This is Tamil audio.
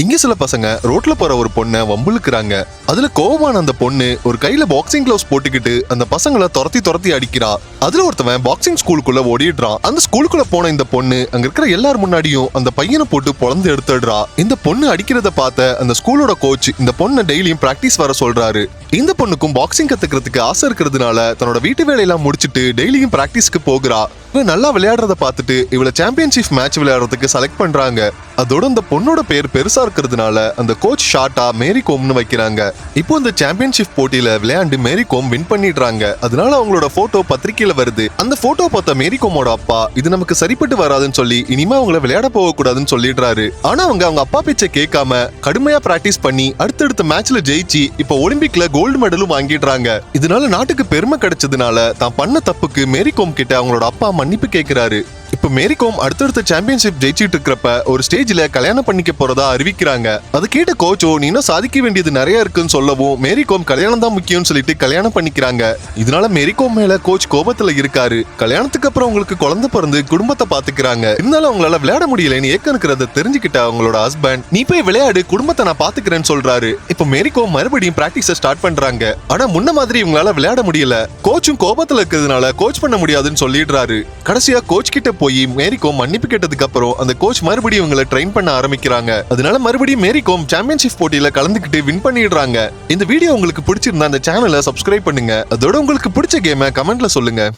இங்க சில பசங்க ரோட்ல போற ஒரு பொண்ணை வம்புழுக்கிறாங்க. அதுல கோபமான அந்த பொண்ணு ஒரு கையில பாக்ஸிங் கிளவுஸ் போட்டுக்கிட்டு அந்த பசங்களை துரத்தி துரத்தி அடிக்கிறா. அதுல ஒருத்தவன் பாக்ஸிங் ஸ்கூலுக்குள்ள ஓடிடுறான். அந்த ஸ்கூலுக்குள்ள போன இந்த பொண்ணு அங்க இருக்கிற எல்லார் முன்னாடியும் அந்த பையனை போட்டு பொழந்து எடுத்துடுறா. இந்த பொண்ணு அடிக்கிறத பார்த்த அந்த ஸ்கூலோட கோச் இந்த பொண்ணை டெய்லியும் பிராக்டிஸ் வர சொல்றாரு. இந்த பொண்ணுக்கும் பாக்ஸிங் கத்துக்கிறதுக்கு ஆசை இருக்கிறதுனால தன்னோட வீட்டு வேலையெல்லாம் முடிச்சிட்டு டெய்லியும் பிராக்டிஸ்க்கு போகிறா. நல்லா விளையாடுறத பார்த்துட்டு இவளை சாம்பியன்ஷிப் மேட்ச் விளையாடுறதுக்கு செலக்ட் பண்றாங்க. அதோட அந்த பொண்ணோட பேர் பெருசா இருக்கிறதுனால அந்த கோச் ஷார்ட்டா மேரி கோம்னு வைக்கிறாங்க. இப்போ இந்த சாம்பியன்ஷிப் போட்டியில விளையாண்டு மேரி கோம் வின் பண்ணிடுறாங்க. அதனால அவங்களோட போட்டோ பத்திரிகையில வருது. அந்த போட்டோ பார்த்த மேரி கோமோட அப்பா இது நமக்கு சரிப்பட்டு வராதுன்னு சொல்லி இனிமே அவங்கள விளையாட போக கூடாதுன்னு சொல்லிடுறாரு. ஆனா அவங்க அவங்க அப்பா பேச்சை கேட்காம கடுமையா பிராக்டிஸ் பண்ணி அடுத்தடுத்த மேட்ச்ல ஜெயிச்சு இப்போ ஒலிம்பிக்ல கோல்டு மெடலும் வாங்கிடுறாங்க. இதனால நாட்டுக்கு பெருமை கிடைச்சதுனால தான் பண்ண தப்புக்கு மேரி கோம் கிட்ட அவங்களோட அப்பா மன்னிப்பு கேட்கிறாரு. இப்போ மேரி கோம் அடுத்தடுத்த சாம்பியன்ஷிப் ஜெயிச்சிட்டு இருக்கிறப்ப ஒரு ஸ்டேஜ்ல கல்யாணம் பண்ணிக்க போறதா அறிவிக்கிறாங்க. அது கேட்ட கோச்சோ நீ இன்னும் சாதிக்க வேண்டியது நிறைய இருக்குன்னு சொல்லவும் மேரி கோம் கல்யாணம் தான் முக்கியம்னு சொல்லிட்டு கல்யாணம் பண்ணிக்கிறாங்க. இதனால மேரி கோம் மேல கோச் கோபத்துல இருக்காரு. கல்யாணத்துக்கு அப்புறம் உங்களுக்கு குழந்தை பிறந்து குடும்பத்தை பாத்துக்கிறாங்க. இருந்தாலும் அவங்களால விளையாட முடியலன்னு ஏக்கம் இருக்கிறத தெரிஞ்சுக்கிட்ட அவங்களோட ஹஸ்பண்ட் நீ போய் விளையாடு குடும்பத்தை நான் பாத்துக்கிறேன்னு சொல்றாரு. இப்ப மேரி கோம் மறுபடியும் பிராக்டிஸ ஸ்டார்ட் பண்றாங்க. ஆனா முன்ன மாதிரி இவங்களால விளையாட முடியல. கோச்சும் கோபத்துல இருக்கிறதுனால கோச் பண்ண முடியாதுன்னு சொல்லிடுறாரு. கடைசியா கோச் கிட்ட போய் மேரிகோம் மன்னிப்பு கேட்டதுக்கு அப்புறம் அந்த கோச் மறுபடியும் இவங்களை ட்ரெயின் பண்ண ஆரம்பிக்கிறாங்க. அதனால மறுபடியும் மேரிகோம் சாம்பியன்ஷிப் போட்டியில கலந்துக்கிட்டு வின் பண்ணிடுறாங்க. இந்த வீடியோ உங்களுக்கு பிடிச்சிருந்தா அந்த சேனலை சப்ஸ்கிரைப் பண்ணுங்க. அதோட உங்களுக்கு பிடிச்ச கேமை கமெண்ட்ல சொல்லுங்க.